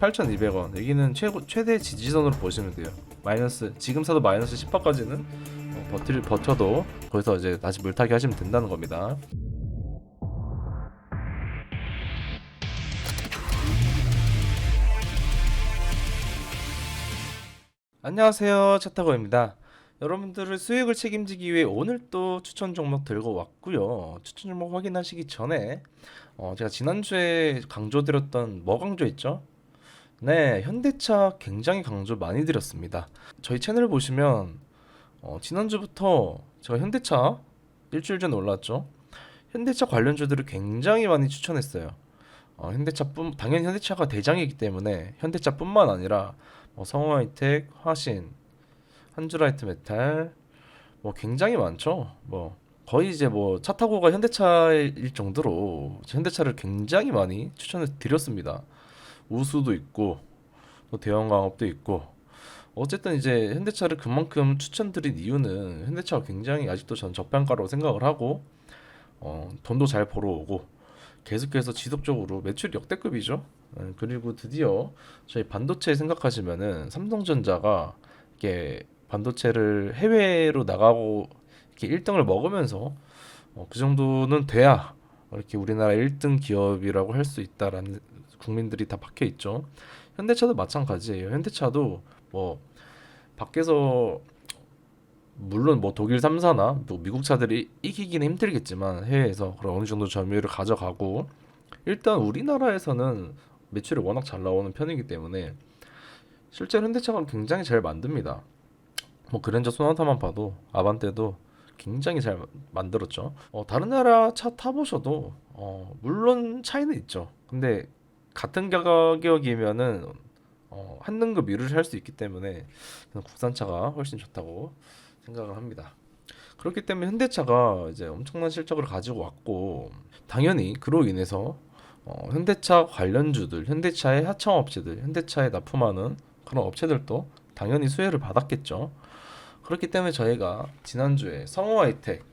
8,200원. 여기는 최고 최대 지지선으로 보시면 돼요. 마이너스 지금 사도 마이너스 10%까지는 어, 버틸 버텨도 거기서 이제 다시 물타기 하시면 된다는 겁니다. 안녕하세요 차타고입니다. 여러분들을 수익을 책임지기 위해 오늘 또 추천 종목 들고 왔고요. 추천 종목 확인하시기 전에 어, 제가 지난주에 강조드렸던 뭐 강조 있죠? 네, 현대차 굉장히 강조 많이 드렸습니다. 저희 채널 보시면 어, 지난주부터 제가 현대차 일주일 전에 올랐죠. 현대차 관련주들을 굉장히 많이 추천했어요. 어, 현대차뿐 당연히 현대차가 대장이기 때문에 현대차뿐만 아니라 뭐 성호하이텍, 화신, 한주라이트 메탈 뭐 굉장히 많죠. 뭐 거의 이제 뭐 차 타고가 현대차일 정도로 현대차를 굉장히 많이 추천해 드렸습니다. 우수도 있고 또 대형 광업도 있고 어쨌든 이제 현대차를 그만큼 추천드린 이유는 현대차가 굉장히 아직도 전 저평가라고 생각을 하고 어, 돈도 잘 벌어오고 계속해서 지속적으로 매출 역대급이죠. 예, 그리고 드디어 저희 반도체 생각하시면은 삼성전자가 이게 반도체를 해외로 나가고 이렇게 1등을 먹으면서 어, 그 정도는 돼야 이렇게 우리나라 1등 기업이라고 할 수 있다라는 국민들이 다 박혀 있죠. 현대차도 마찬가지예요. 현대차도 뭐 밖에서 물론 뭐 독일 3사나 뭐 미국 차들이 이기기는 힘들겠지만 해외에서 그런 어느 정도 점유율을 가져가고 일단 우리나라에서는 매출이 워낙 잘 나오는 편이기 때문에 실제로 현대차가 굉장히 잘 만듭니다. 뭐 그랜저 소나타만 봐도 아반떼도 굉장히 잘 만들었죠. 어, 다른 나라 차 타보셔도 어, 물론 차이는 있죠. 근데 같은 가격이면은 어, 한 등급 위를 할수 있기 때문에 국산차가 훨씬 좋다고 생각을 합니다. 그렇기 때문에 현대차가 이제 엄청난 실적을 가지고 왔고 당연히 그로 인해서 어, 현대차 관련주들, 현대차의 하청 업체들, 현대차에 납품하는 그런 업체들도 당연히 수혜를 받았겠죠. 그렇기 때문에 저희가 지난주에 성호하이텍,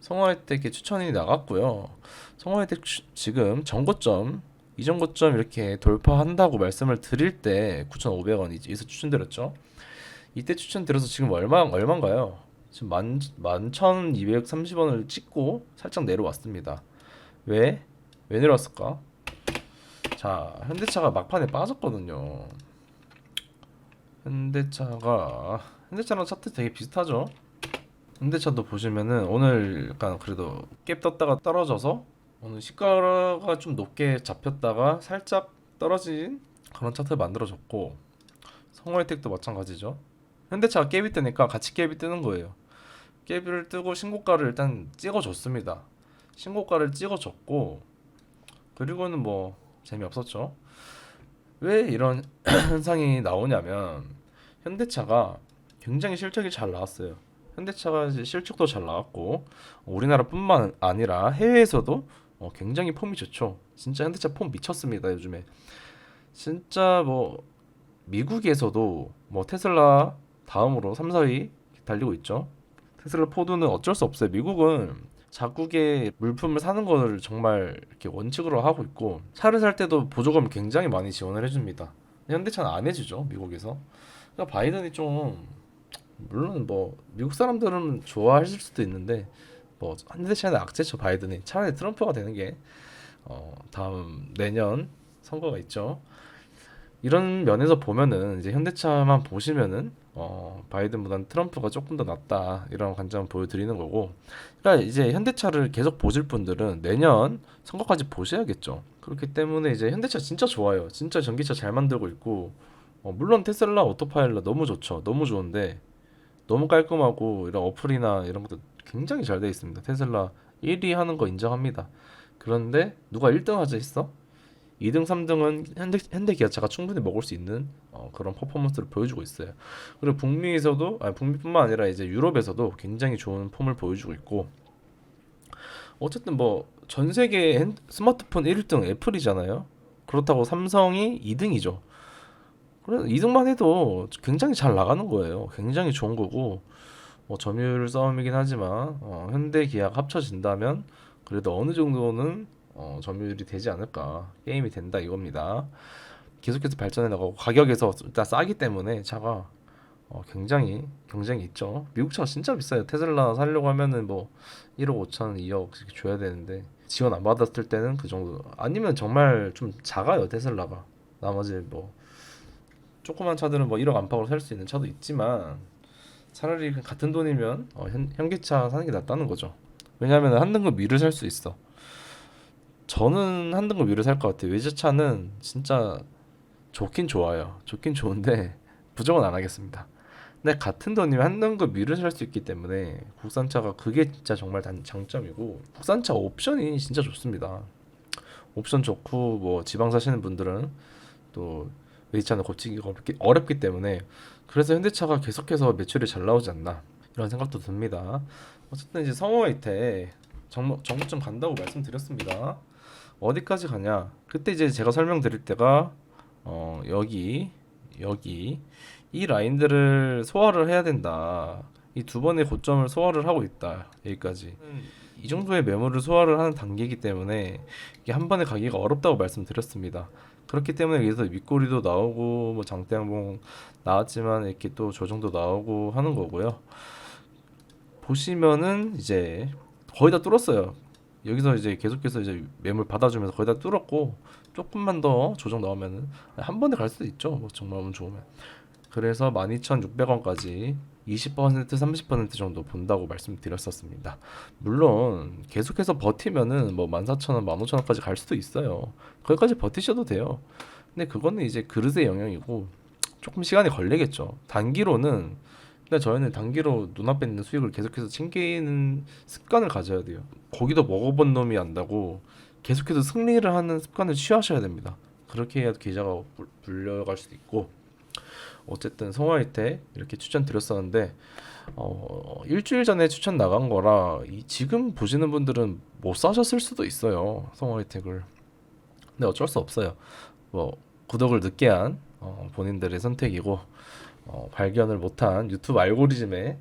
성호하이텍에 추천이 나갔고요. 성호하이텍 추- 지금 전고점, 이전 고점 이렇게 돌파한다고 말씀을 드릴 때 9,500원 이서 추천드렸죠. 이때 추천드려서 지금 얼마 얼마인가요? 지금 만 만천이백삼십 원을 찍고 살짝 내려왔습니다. 왜? 왜 내려왔을까? 자, 현대차가 막판에 빠졌거든요. 현대차가 현대차랑 차트 되게 비슷하죠? 현대차도 보시면은 오늘 약간 그래도 갭 떴다가 떨어져서 오늘 시가가 좀 높게 잡혔다가 살짝 떨어진 그런 차트를 만들어줬고 성호혜택도 마찬가지죠. 현대차가 갭이 뜨니까 같이 갭이 뜨는 거예요. 갭을 뜨고 신고가를 일단 찍어줬습니다. 신고가를 찍어줬고 그리고는 뭐 재미없었죠. 왜 이런 현상이 나오냐면 현대차가 굉장히 실적이 잘 나왔어요. 현대차가 이제 실적도 잘 나왔고 우리나라뿐만 아니라 해외에서도 어, 굉장히 폼이 좋죠. 진짜 현대차 폼 미쳤습니다 요즘에. 진짜 뭐 미국에서도 뭐 테슬라 다음으로 3, 4위 달리고 있죠. 테슬라 포드는 어쩔 수 없어요. 미국은 자국의 물품을 사는 거를 정말 이렇게 원칙으로 하고 있고 차를 살 때도 보조금 굉장히 많이 지원을 해줍니다. 현대차는 안 해주죠 미국에서. 그러니까 바이든이 좀 물론 뭐 미국 사람들은 좋아하실 수도 있는데 뭐 현대차는 악재죠 바이든이 차라리 트럼프가 되는 게 어, 다음 내년 선거가 있죠. 이런 면에서 보면은 이제 현대차만 보시면은 어, 바이든보다는 트럼프가 조금 더 낫다 이런 관점을 보여드리는 거고 그러니까 이제 현대차를 계속 보실 분들은 내년 선거까지 보셔야겠죠. 그렇기 때문에 이제 현대차 진짜 좋아요. 진짜 전기차 잘 만들고 있고 어, 물론 테슬라 오토파일럿 너무 좋죠. 너무 좋은데 너무 깔끔하고 이런 어플이나 이런 것도 굉장히 잘 돼 있습니다 테슬라 1위 하는 거 인정합니다 그런데 누가 1등 하자 했어? 2등, 3등은 현대, 현대 기아차가 충분히 먹을 수 있는 어, 그런 퍼포먼스를 보여주고 있어요. 그리고 북미에서도 아니 북미뿐만 아니라 이제 유럽에서도 굉장히 좋은 폼을 보여주고 있고 어쨌든 뭐 전 세계 핸- 스마트폰 1등 애플이잖아요. 그렇다고 삼성이 2등이죠. 그래서 2등만 해도 굉장히 잘 나가는 거예요. 굉장히 좋은 거고 뭐 점유율 싸움이긴 하지만 어, 현대 기아가 합쳐진다면 그래도 어느 정도는 어, 점유율이 되지 않을까 게임이 된다 이겁니다. 계속해서 발전해 나가고 가격에서 일단 싸기 때문에 차가 어, 굉장히 경쟁이 있죠. 미국 차가 진짜 비싸요. 테슬라 살려고 하면은 뭐 1억 5천, 2억 이렇게 줘야 되는데 지원 안 받았을 때는 그 정도. 아니면 정말 좀 작아요 테슬라가. 나머지 뭐 조그만 차들은 뭐 1억 안팎으로 살 수 있는 차도 있지만 차라리 그 같은 돈이면 어, 현, 현기차 사는 게 낫다는 거죠. 왜냐하면 한 등급 위를 살 수 있어. 저는 한 등급 위를 살 것 같아요. 외제차는 진짜 좋긴 좋아요. 좋긴 좋은데 부정은 안 하겠습니다. 근데 같은 돈이면 한 등급 위를 살 수 있기 때문에 국산차가 그게 진짜 정말 단, 장점이고 국산차 옵션이 진짜 좋습니다. 옵션 좋고 뭐 지방 사시는 분들은 또 외제차는 고치기가 어렵기, 어렵기 때문에 그래서 현대차가 계속해서 매출이 잘 나오지 않나 이런 생각도 듭니다. 어쨌든 이제 성호에이테 정모점 간다고 말씀드렸습니다. 어디까지 가냐? 그때 이제 제가 설명드릴 때가 어 여기 여기 이 라인들을 소화를 해야 된다. 이 두 번의 고점을 소화를 하고 있다. 여기까지. 이 정도의 매물을 소화를 하는 단계이기 때문에 이게 한 번에 가기가 어렵다고 말씀드렸습니다. 그렇기 때문에 여기서 윗꼬리도 나오고 뭐 장대양봉 나왔지만 이렇게 또 조정도 나오고 하는 거고요. 보시면은 이제 거의 다 뚫었어요. 여기서 이제 계속해서 이제 매물 받아주면서 거의 다 뚫었고 조금만 더 조정 나오면은 한 번에 갈 수도 있죠. 뭐 정말 운 좋으면. 그래서 12,600원까지 20% 30% 정도 본다고 말씀드렸었습니다. 물론 계속해서 버티면은 뭐 14,000원, 15,000원까지 갈 수도 있어요. 거기까지 버티셔도 돼요. 근데 그거는 이제 그릇의 영역이고 조금 시간이 걸리겠죠. 단기로는 근데 저희는 단기로 눈앞에 있는 수익을 계속해서 챙기는 습관을 가져야 돼요. 고기도 먹어본 놈이 안다고 계속해서 승리를 하는 습관을 취하셔야 됩니다. 그렇게 해야 계좌가 불- 불려갈 수도 있고 어쨌든 성화이테 이렇게 추천드렸었는데 어, 일주일 전에 추천 나간 거라 이 지금 보시는 분들은 못 사셨을 수도 있어요 성화이텍을. 근데 어쩔 수 없어요. 뭐 구독을 늦게 한 어, 본인들의 선택이고 어, 발견을 못한 유튜브 알고리즘에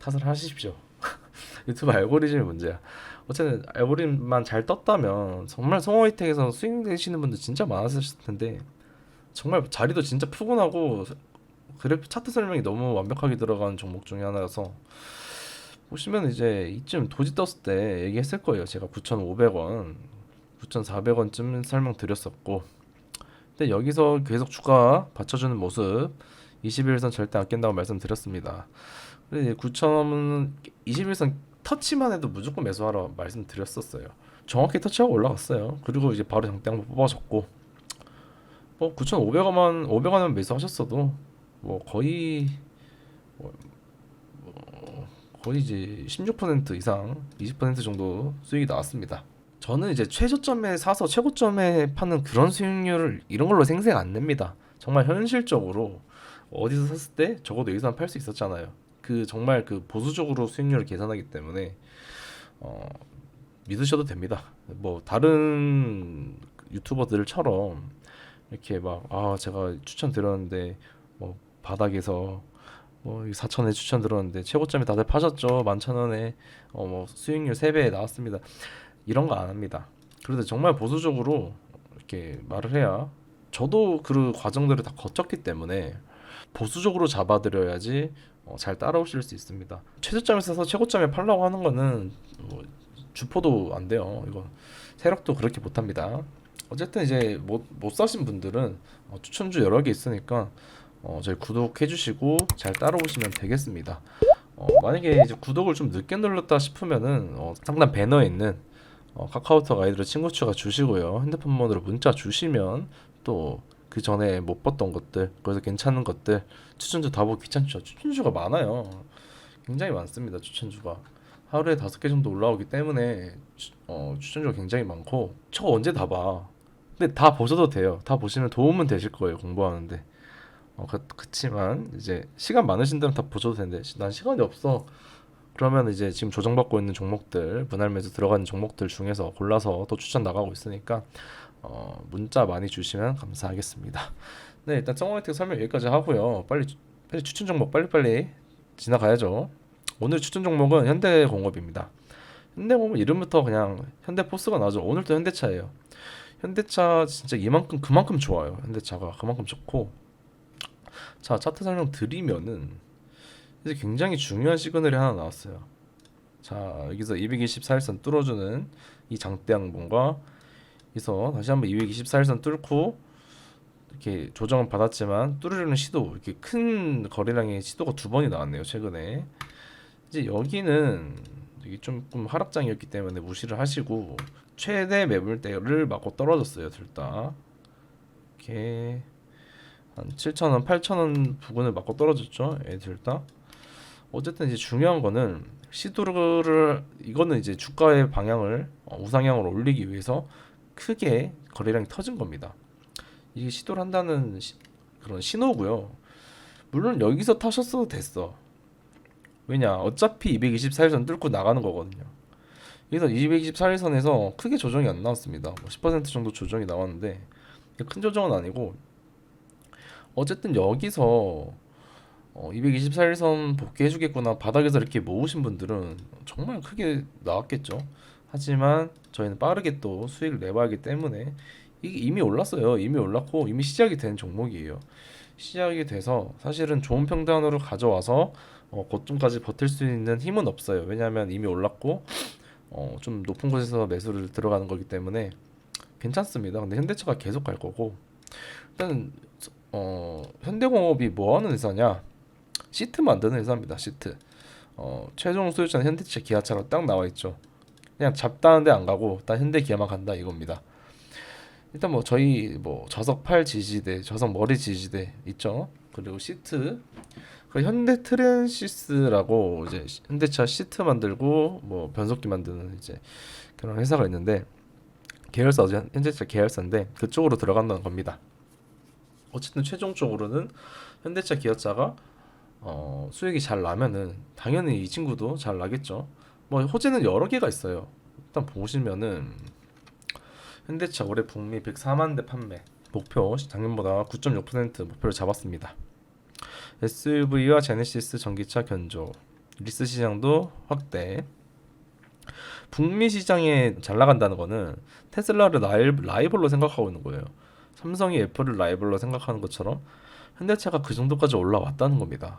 탓을 하십시오. 유튜브 알고리즘이 문제야. 어쨌든 알고리즘만 잘 떴다면 정말 성화이텍에서 수익 내시는 분들 진짜 많았을 텐데 정말 자리도 진짜 푸근하고 그래프 차트 설명이 너무 완벽하게 들어간 종목 중에 하나여서 보시면 이제 이쯤 도지 떴을 때 얘기했을 거예요. 제가 9,500원, 9,400원쯤 설명 드렸었고 근데 여기서 계속 주가 받쳐주는 모습 21선 절대 안 깬다고 말씀드렸습니다. 근데 이제 9,000원은 21선 터치만 해도 무조건 매수하라 말씀드렸었어요. 정확히 터치하고 올라갔어요. 그리고 이제 바로 장대 뽑아줬고 뭐 9,500원만 500원은 매수하셨어도 뭐 거의 뭐, 뭐 거의 이제 16% 이상 20% 정도 수익이 나왔습니다. 저는 이제 최저점에 사서 최고점에 파는 그런 수익률을 이런 걸로 생생 안 냅니다. 정말 현실적으로 어디서 샀을 때 적어도 여기서 팔 수 있었잖아요. 그 정말 그 보수적으로 수익률을 계산하기 때문에 어, 믿으셔도 됩니다. 뭐 다른 유튜버들처럼 이렇게 막 아 제가 추천 드렸는데 뭐 바닥에서 뭐 4천원에 추천 들었는데 최고점이 다들 파셨죠. 11,000원에. 어 뭐 수익률 3배 나왔습니다. 이런 거 안 합니다. 그래도 정말 보수적으로 이렇게 말을 해야 저도 그 과정들을 다 거쳤기 때문에 보수적으로 잡아드려야지 어, 잘 따라오실 수 있습니다. 최저점에 서서 최고점에 팔라고 하는 거는 뭐 주포도 안 돼요. 이거 세력도 그렇게 못 합니다. 어쨌든 이제 못, 못 사신 분들은 어, 추천주 여러 개 있으니까 어, 저희 구독해 주시고 잘 따라오시면 되겠습니다. 어, 만약에 이제 구독을 좀 늦게 눌렀다 싶으면은 어, 상단 배너에 있는 어, 카카오톡 아이디로 친구 추가 주시고요. 핸드폰 번호로 문자 주시면 또 그 전에 못 봤던 것들, 그래서 괜찮은 것들 추천주 다 보기 귀찮죠. 추천주가 많아요. 굉장히 많습니다. 추천주가 하루에 다섯 개 정도 올라오기 때문에 추, 어, 추천주가 굉장히 많고 저 언제 다 봐. 근데 다 보셔도 돼요. 다 보시면 도움은 되실 거예요. 공부하는데. 어, 그, 그치만 이제 시간 많으신 분은 다 보셔도 되는데 시- 난 시간이 없어. 그러면 이제 지금 조정받고 있는 종목들, 분할 매수 들어가는 종목들 중에서 골라서 또 추천 나가고 있으니까 어, 문자 많이 주시면 감사하겠습니다. 네, 일단 정화이텍 설명 여기까지 하고요. 빨리 추- 빨리 추천 종목 빨리빨리 지나가야죠. 오늘 추천 종목은 현대공업입니다. 현대공업 이름부터 그냥 현대포스가 나죠. 오늘도 현대차예요. 현대차 진짜 이만큼 그만큼 좋아요. 현대차가 그만큼 좋고 자 차트 설명 드리면은 이제 굉장히 중요한 시그널이 하나 나왔어요. 자 여기서 224일선 뚫어주는 이 장대 양봉과 여기서 다시 한번 224일선 뚫고 이렇게 조정은 받았지만 뚫으려는 시도 이렇게 큰 거래량의 시도가 두 번이 나왔네요 최근에 이제 여기는 이게 조금 하락장이었기 때문에 무시를 하시고 최대 매물대를 맞고 떨어졌어요 둘 다 이렇게 한 7,000원, 8,000원 부근을 맞고 떨어졌죠 얘둘 다 어쨌든 이제 중요한 거는 시도를 이거는 이제 주가의 방향을 어, 우상향으로 올리기 위해서 크게 거래량이 터진 겁니다. 이게 시도를 한다는 시- 그런 신호고요. 물론 여기서 타셨어도 됐어. 왜냐 어차피 224일선 뚫고 나가는 거거든요. 그래서 224일선에서 크게 조정이 안 나왔습니다. 뭐 10% 정도 조정이 나왔는데 큰 조정은 아니고 어쨌든 여기서 어, 224일선 복귀해주겠구나 바닥에서 이렇게 모으신 분들은 정말 크게 나왔겠죠. 하지만 저희는 빠르게 또 수익을 내봐야 하기 때문에 이게 이미 올랐어요. 이미 올랐고 이미 시작이 된 종목이에요. 시작이 돼서 사실은 좋은 평단으로 가져와서 어, 고점까지 버틸 수 있는 힘은 없어요. 왜냐하면 이미 올랐고 어, 좀 높은 곳에서 매수를 들어가는 거기 때문에 괜찮습니다. 근데 현대차가 계속 갈 거고 일단 어, 현대공업이 뭐 하는 회사냐? 시트 만드는 회사입니다. 시트. 어, 최종 소유자는 현대차, 기아차로 딱 나와 있죠. 그냥 잡다는 데 안 가고 딱 현대 기아만 간다 이겁니다. 일단 뭐 저희 뭐 좌석 팔 지지대, 좌석 머리 지지대 있죠. 그리고 시트. 그 현대 트랜시스라고 이제 현대차 시트 만들고 뭐 변속기 만드는 이제 그런 회사가 있는데 계열사죠. 현대차 계열사인데 그쪽으로 들어간다는 겁니다. 어쨌든 최종적으로는 현대차 기아차가 어, 수익이 잘 나면은 당연히 이 친구도 잘 나겠죠. 뭐 호재는 여러 개가 있어요. 일단 보시면은 현대차 올해 북미 104만 대 판매 목표 작년보다 9.6% 목표를 잡았습니다. SUV와 제네시스 전기차 견조 리스 시장도 확대. 북미 시장에 잘 나간다는 거는 테슬라를 라이, 라이벌로 생각하고 있는 거예요. 삼성이 애플을 라이벌로 생각하는 것처럼 현대차가 그 정도까지 올라왔다는 겁니다.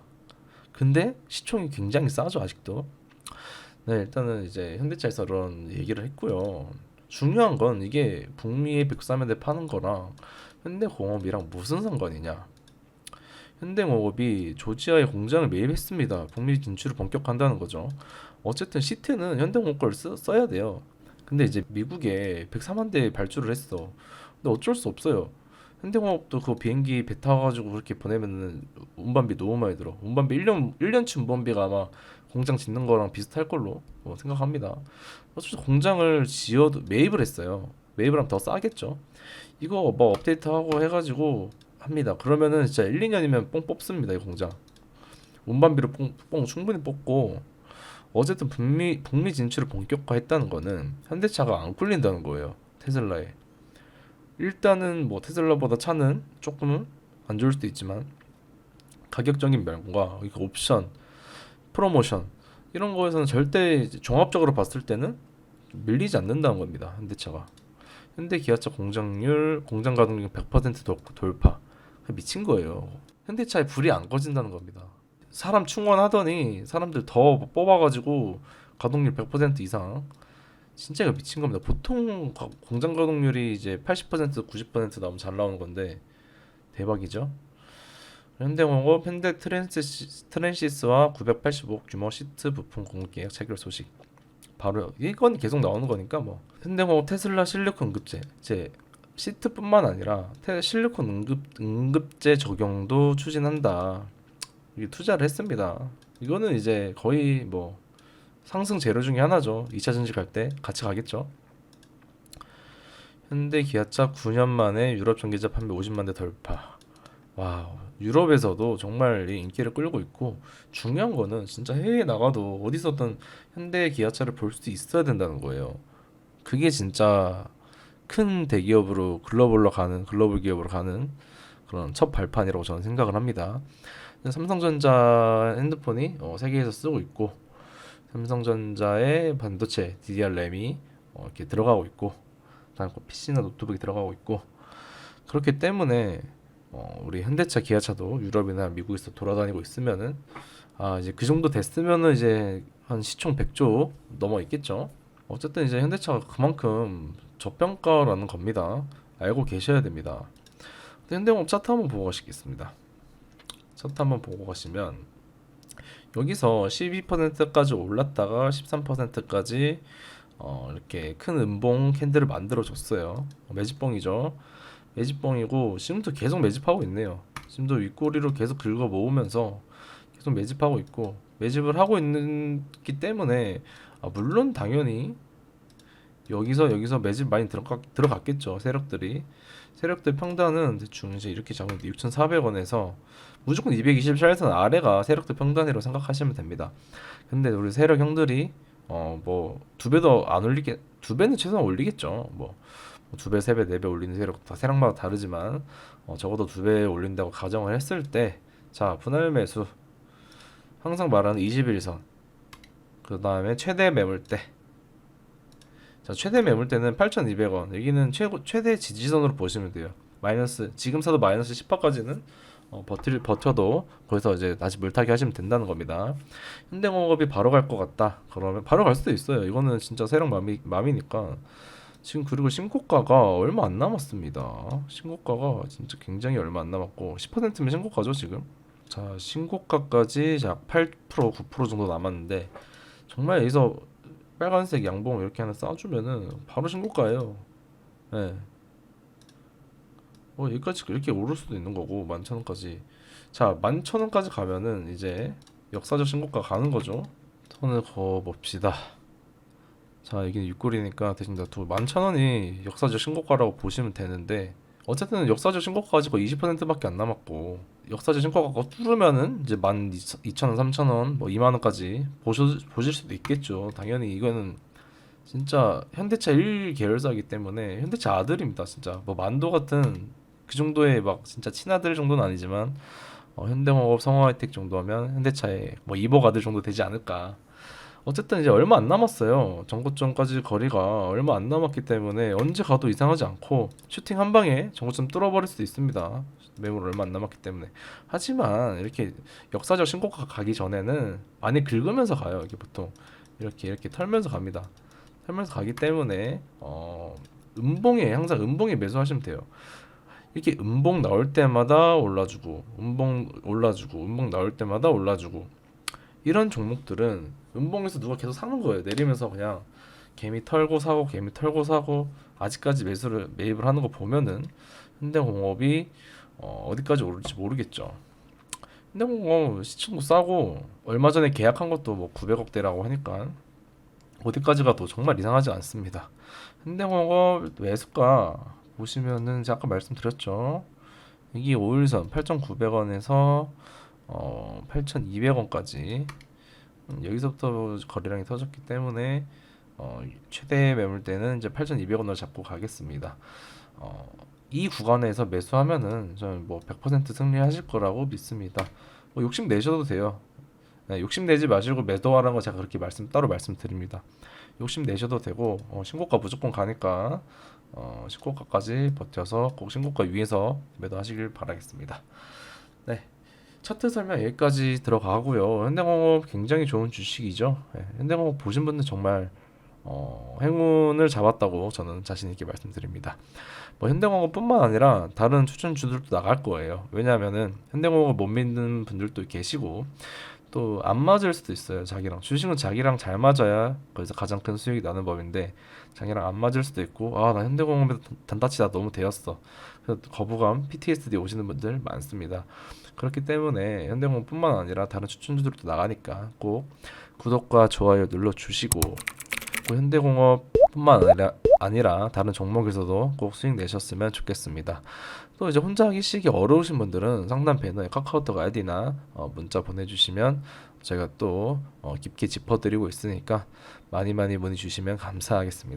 근데 시총이 굉장히 싸죠 아직도. 네 일단은 이제 현대차에서 그런 얘기를 했고요. 중요한 건 이게 북미의 103에 파는 거랑 현대공업이랑 무슨 상관이냐? 현대공업이 조지아에 공장을 매입했습니다. 북미 진출을 본격화한다는 거죠. 어쨌든 시트는 현대공업 걸 쓰, 써야 돼요. 근데 이제 미국에 104만 대 발주를 했어. 근데 어쩔 수 없어요. 현대공업도 그 비행기 배 타가지고 그렇게 보내면은 운반비 너무 많이 들어. 운반비 1년 1년치 운반비가 아마 공장 짓는 거랑 비슷할 걸로 뭐 생각합니다. 어쨌든 공장을 지어도 매입을 했어요. 매입을 하면 더 싸겠죠. 이거 뭐 업데이트하고 해가지고 합니다. 그러면은 진짜 1, 2년이면 뽕 뽑습니다. 이 공장. 운반비로 뽕, 뽕 충분히 뽑고 어쨌든 북미 북미 진출을 본격화했다는 거는 현대차가 안 꿀린다는 거예요. 테슬라에. 일단은 뭐 테슬라보다 차는 조금은 안 좋을 수도 있지만 가격적인 면과 옵션, 프로모션 이런 거에서는 절대 종합적으로 봤을 때는 밀리지 않는다는 겁니다. 현대차가. 현대 기아차 공장률, 공장 가동률 100% 도, 돌파. 미친 거예요. 현대차에 불이 안 꺼진다는 겁니다. 사람 충원하더니 사람들 더 뽑아가지고 가동률 100% 이상 진짜 이거 미친 겁니다. 보통 가- 공장 가동률이 이제 80% 90% 나오면 잘 나오는 건데 대박이죠. 현대공업 현대 트랜시스, 트랜시스와 985억 규모 시트 부품 공급 계약 체결 소식. 바로 이건 계속 나오는 거니까 뭐 현대공업 테슬라 실리콘 응급제 제 시트뿐만 아니라 테, 실리콘 응급 응급제 적용도 추진한다. 이게 투자를 했습니다. 이거는 이제 거의 뭐 상승 재료 중에 하나죠. 2차 전지 갈 때 같이 가겠죠. 현대 기아차 9년 만에 유럽 전기차 판매 50만 대 돌파. 와, 유럽에서도 정말 이 인기를 끌고 있고 중요한 거는 진짜 해외에 나가도 어디서든 현대 기아차를 볼 수 있어야 된다는 거예요. 그게 진짜 큰 대기업으로 글로벌로 가는 글로벌 기업으로 가는 그런 첫 발판이라고 저는 생각을 합니다. 삼성전자 핸드폰이 어, 세계에서 쓰고 있고 삼성전자의 반도체 DDR 램이 어, 이렇게 들어가고 있고 다른 PC나 노트북이 들어가고 있고 그렇기 때문에 어, 우리 현대차, 기아차도 유럽이나 미국에서 돌아다니고 있으면은 아 이제 그 정도 됐으면은 이제 한 시총 100조 넘어 있겠죠. 어쨌든 이제 현대차가 그만큼 저평가라는 겁니다. 알고 계셔야 됩니다. 현대공업 차트 한번 보고 가시겠습니다. 차트 한번 보고 가시면 여기서 12%까지 올랐다가 13%까지 어, 이렇게 큰 음봉 캔들을 만들어 줬어요. 매집봉이죠. 매집봉이고 지금도 계속 매집하고 있네요. 지금도 윗꼬리로 계속 긁어 모으면서 계속 매집하고 있고 매집을 하고 있기 때문에 아, 물론 당연히 여기서 여기서 매집 많이 들어가, 들어갔겠죠 세력들이 세력들 평단은 대충 이제 이렇게 잡으면 6,400원에서 무조건 220샬선 아래가 세력들 평단이라고 생각하시면 됩니다. 근데 우리 세력 형들이 어 뭐 두 배도 안 올리게 두 배는 최소한 올리겠죠. 뭐 두 배, 세 배, 네 배 올리는 세력 다 세력마다 다르지만 어 적어도 두 배 올린다고 가정을 했을 때 자 분할 매수 항상 말하는 21선 그 다음에 최대 매물대 자 최대 매물대는 8,200원 여기는 최고 최대 지지선으로 보시면 돼요 마이너스 지금 사도 마이너스 10%까지는 어, 버틸 버텨도 거기서 이제 다시 물타기 하시면 된다는 겁니다. 현대공업이 바로 갈 것 같다. 그러면 바로 갈 수도 있어요. 이거는 진짜 세력 맘이 맘이니까 지금 그리고 신고가가 얼마 안 남았습니다. 신고가가 진짜 굉장히 얼마 안 남았고 10%면 신고가죠 지금. 자 신고가까지 약 8% 9% 정도 남았는데 정말 여기서 빨간색 양봉 이렇게 하나 쏴주면은 바로 신고가예요. 네. 뭐 여기까지 이렇게 오를 수도 있는 거고 11,000원까지 자 11,000원까지 가면은 이제 역사적 신고가 가는 거죠 손을 그어 봅시다 자 이게 6골이니까 대신 다 두고 11,000원이 역사적 신고가라고 보시면 되는데 어쨌든 역사적 신고가 가지고 20%밖에 안 남았고 역사적 신고가가 뚫으면은 이제 12,000원, 3,000원, 뭐 2만 원까지 보실 보실 수도 있겠죠. 당연히 이거는 진짜 현대차 1 계열사이기 때문에 현대차 아들입니다. 진짜 뭐 만도 같은 그 정도의 막 진짜 친아들 정도는 아니지만 어, 현대공업, 성화이텍 정도면 현대차의 뭐 이복 아들 정도 되지 않을까. 어쨌든 이제 얼마 안 남았어요. 정고점까지 거리가 얼마 안 남았기 때문에 언제 가도 이상하지 않고 슈팅 한 방에 정고점 뚫어버릴 수도 있습니다. 매물 얼마 안 남았기 때문에. 하지만 이렇게 역사적 신고가 가기 전에는 많이 긁으면서 가요. 이게 보통 이렇게 이렇게 털면서 갑니다. 털면서 가기 때문에 어, 음봉에 항상 음봉에 매수하시면 돼요. 이렇게 음봉 나올 때마다 올라주고 음봉 올라주고 음봉 나올 때마다 올라주고 이런 종목들은 음봉에서 누가 계속 사는 거예요. 내리면서 그냥 개미 털고 사고 개미 털고 사고 아직까지 매수를 매입을 하는 거 보면은 현대공업이 어, 어디까지 오를지 모르겠죠. 현대공업 시청도 싸고 얼마 전에 계약한 것도 뭐 900억대라고 하니까 어디까지 가도 정말 이상하지 않습니다. 현대공업 매수가 보시면은 아까 말씀드렸죠. 이게 5일선 8,900원에서 어 8,200원까지 음, 여기서부터 거래량이 터졌기 때문에 어 최대 매물대는 이제 8,200원으로 잡고 가겠습니다. 어, 이 구간에서 매수하면은 저는 뭐 100% 승리하실 거라고 믿습니다. 뭐 욕심 내셔도 돼요. 네, 욕심 내지 마시고 매도하라는 거 제가 그렇게 말씀 따로 말씀드립니다. 욕심 내셔도 되고 어, 신고가 무조건 가니까 어, 신고가까지 버텨서 꼭 신고가 위에서 매도하시길 바라겠습니다. 네. 차트 설명 여기까지 들어가고요. 현대공업 굉장히 좋은 주식이죠. 네, 현대공업 보신 분들 정말 어, 행운을 잡았다고 저는 자신 있게 말씀드립니다. 뭐 현대공업뿐만 아니라 다른 추천주들도 나갈 거예요. 왜냐하면은 현대공업 못 믿는 분들도 계시고 또 안 맞을 수도 있어요. 자기랑 주식은 자기랑 잘 맞아야 거기서 가장 큰 수익이 나는 법인데 자기랑 안 맞을 수도 있고 아 나 현대공업에 단타치다 너무 되었어. 그래서 거부감, PTSD 오시는 분들 많습니다. 그렇기 때문에 현대공업뿐만 아니라 다른 추천주들도 나가니까 꼭 구독과 좋아요 눌러 주시고 또 현대공업뿐만 아니라, 아니라 다른 종목에서도 꼭 수익 내셨으면 좋겠습니다. 또 이제 혼자 하기 시기 어려우신 분들은 상단 배너에 카카오톡 아이디나 어, 문자 보내주시면 제가 또 어, 깊게 짚어드리고 있으니까 많이 많이 문의 주시면 감사하겠습니다.